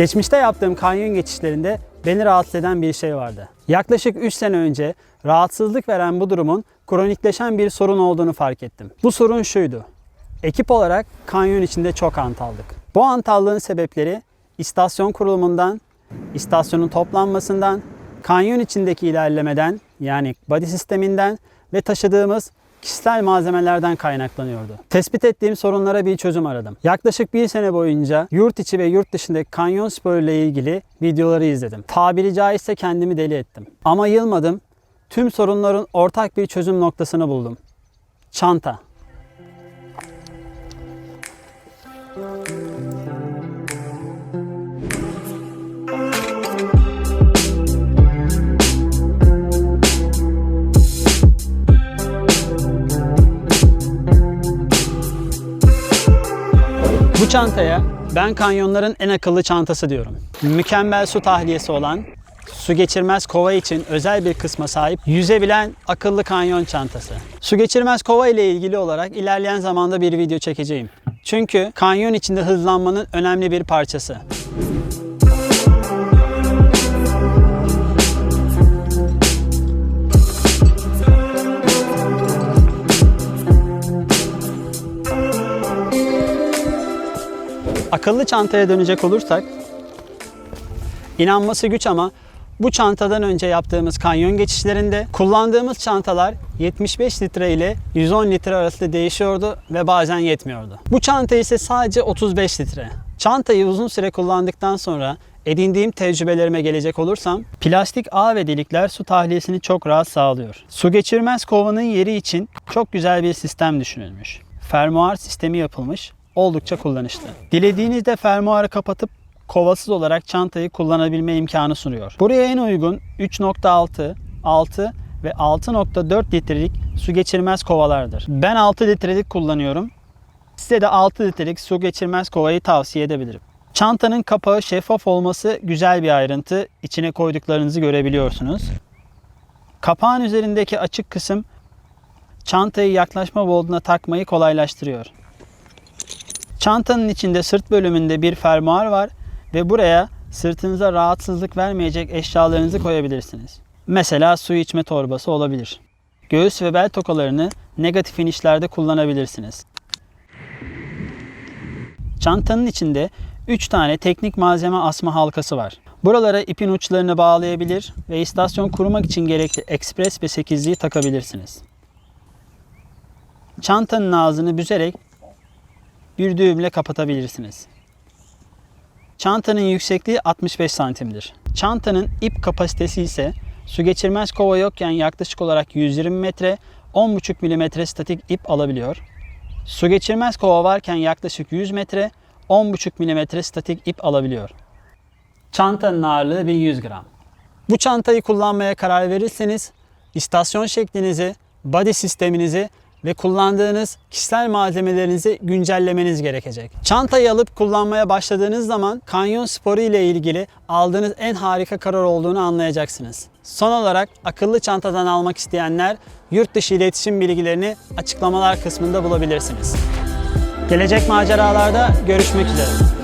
Geçmişte yaptığım kanyon geçişlerinde beni rahatsız eden bir şey vardı. Yaklaşık 3 sene önce rahatsızlık veren bu durumun kronikleşen bir sorun olduğunu fark ettim. Bu sorun şuydu. Ekip olarak kanyon içinde çok antaldık. Bu antallığın sebepleri istasyon kurulumundan, istasyonun toplanmasından, kanyon içindeki ilerlemeden yani body sisteminden ve taşıdığımız kişisel malzemelerden kaynaklanıyordu. Tespit ettiğim sorunlara bir çözüm aradım. Yaklaşık bir sene boyunca yurt içi ve yurt dışındaki kanyon sporu ile ilgili videoları izledim. Tabiri caizse kendimi deli ettim. Ama yılmadım. Tüm sorunların ortak bir çözüm noktasını buldum. Çanta. Bu çantaya ben kanyonların en akıllı çantası diyorum. Mükemmel su tahliyesi olan, su geçirmez kova için özel bir kısma sahip, yüzebilen akıllı kanyon çantası. Su geçirmez kova ile ilgili olarak ilerleyen zamanda bir video çekeceğim. Çünkü kanyon içinde hızlanmanın önemli bir parçası. Akıllı çantaya dönecek olursak inanması güç ama bu çantadan önce yaptığımız kanyon geçişlerinde kullandığımız çantalar 75 litre ile 110 litre arasında değişiyordu ve bazen yetmiyordu. Bu çanta ise sadece 35 litre. Çantayı uzun süre kullandıktan sonra edindiğim tecrübelerime gelecek olursam plastik ağ ve delikler su tahliyesini çok rahat sağlıyor. Su geçirmez kovanın yeri için çok güzel bir sistem düşünülmüş. Fermuar sistemi yapılmış oldukça kullanışlı. Dilediğinizde fermuarı kapatıp kovasız olarak çantayı kullanabilme imkanı sunuyor. Buraya en uygun 3.6, 6 ve 6.4 litrelik su geçirmez kovalardır. Ben 6 litrelik kullanıyorum. Size de 6 litrelik su geçirmez kovayı tavsiye edebilirim. Çantanın kapağı şeffaf olması güzel bir ayrıntı. İçine koyduklarınızı görebiliyorsunuz. Kapağın üzerindeki açık kısım çantayı yaklaşma bolduna takmayı kolaylaştırıyor. Çantanın içinde sırt bölümünde bir fermuar var ve buraya sırtınıza rahatsızlık vermeyecek eşyalarınızı koyabilirsiniz. Mesela su içme torbası olabilir. Göğüs ve bel tokalarını negatif inişlerde kullanabilirsiniz. Çantanın içinde 3 tane teknik malzeme asma halkası var. Buralara ipin uçlarını bağlayabilir ve istasyon kurmak için gerekli ekspres ve 8'liği takabilirsiniz. Çantanın ağzını büzerek bir düğümle kapatabilirsiniz. Çantanın yüksekliği 65 santimdir. Çantanın ip kapasitesi ise su geçirmez kova yokken yaklaşık olarak 120 metre 10,5 mm statik ip alabiliyor. Su geçirmez kova varken yaklaşık 100 metre 10,5 mm statik ip alabiliyor. Çantanın ağırlığı 1100 gram. Bu çantayı kullanmaya karar verirseniz istasyon şeklinizi, body sisteminizi ve kullandığınız kişisel malzemelerinizi güncellemeniz gerekecek. Çantayı alıp kullanmaya başladığınız zaman kanyon sporu ile ilgili aldığınız en harika karar olduğunu anlayacaksınız. Son olarak akıllı çantadan almak isteyenler yurt dışı iletişim bilgilerini açıklamalar kısmında bulabilirsiniz. Gelecek maceralarda görüşmek üzere.